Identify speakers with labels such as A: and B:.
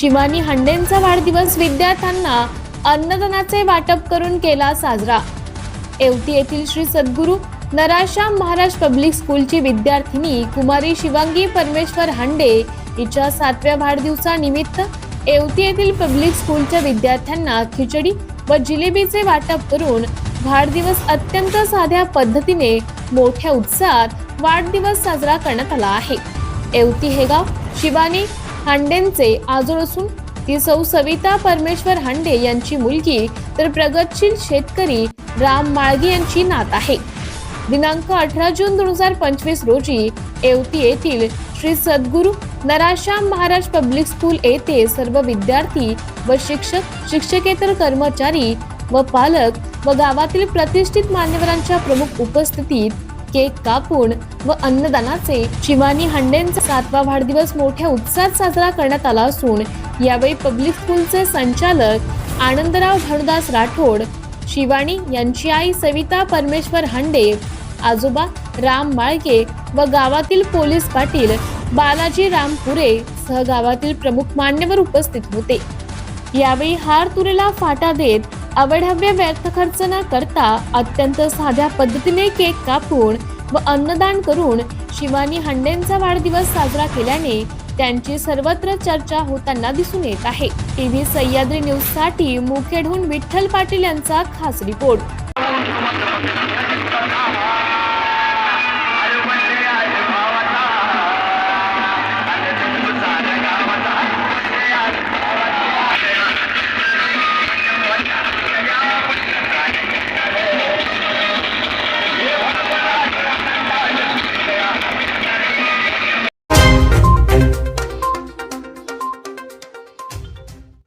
A: शिवानी हंडेंचा वाढदिवस विद्यार्थ्यांना अन्नदानाचे वाटप करून केला साजरा. येवती येथील श्री सद्गुरू नराश्याम महाराज पब्लिक स्कूलची विद्यार्थिनी कुमारी शिवांगी परमेश्वर हांडे हिच्या सातव्या वाढदिवसानिमित्त येवती येथील पब्लिक स्कूलच्या विद्यार्थ्यांना खिचडी व जिलेबीचे वाटप करून वाढदिवस अत्यंत साध्या पद्धतीने मोठ्या उत्साहात वाढदिवस साजरा करण्यात आला आहे. येवती हे गाव शिवानी हांडेंचे आजोळ असून ती सौ सविता परमेश्वर हांडे यांची मुलगी तर प्रगतशील शेतकरी राम माळगे यांची नात आहे. दिनांक अठरा जून दोन हजार पंचवीस रोजी एवती येथील श्री सद्गुरू नराश्याम महाराज पब्लिक स्कूल येथे सर्व विद्यार्थी व शिक्षक शिक्षकेतर कर्मचारी व पालक व गावातील प्रतिष्ठित मान्यवरांच्या प्रमुख उपस्थितीत केक कापून व अन्नदानाचे शिवानी हंडेंचा सातवा वाढदिवस मोठ्या उत्साहात साजरा करण्यात आला असून यावेळी पब्लिक स्कूलचे संचालक आनंदराव भानुदास राठोड शिवानी यांची आई सविता परमेश्वर हांडे आजोबा राम माळके व गावातील पोलीस पाटील बालाजी रामपुरे सह गावातील प्रमुख मान्यवर उपस्थित होते. यावेळी हार तुरेला फाटा देत अवढव्य व्यर्थ खर्च न करता अत्यंत साध्या पद्धतीने केक कापून व अन्नदान करून शिवानी हंडेंचा वाढदिवस साजरा केल्याने त्यांची सर्वत्र चर्चा होताना दिसून येत आहे. टीव्ही सह्याद्री न्यूजसाठी मुखेडहून विठ्ठल पाटील यांचा खास रिपोर्ट.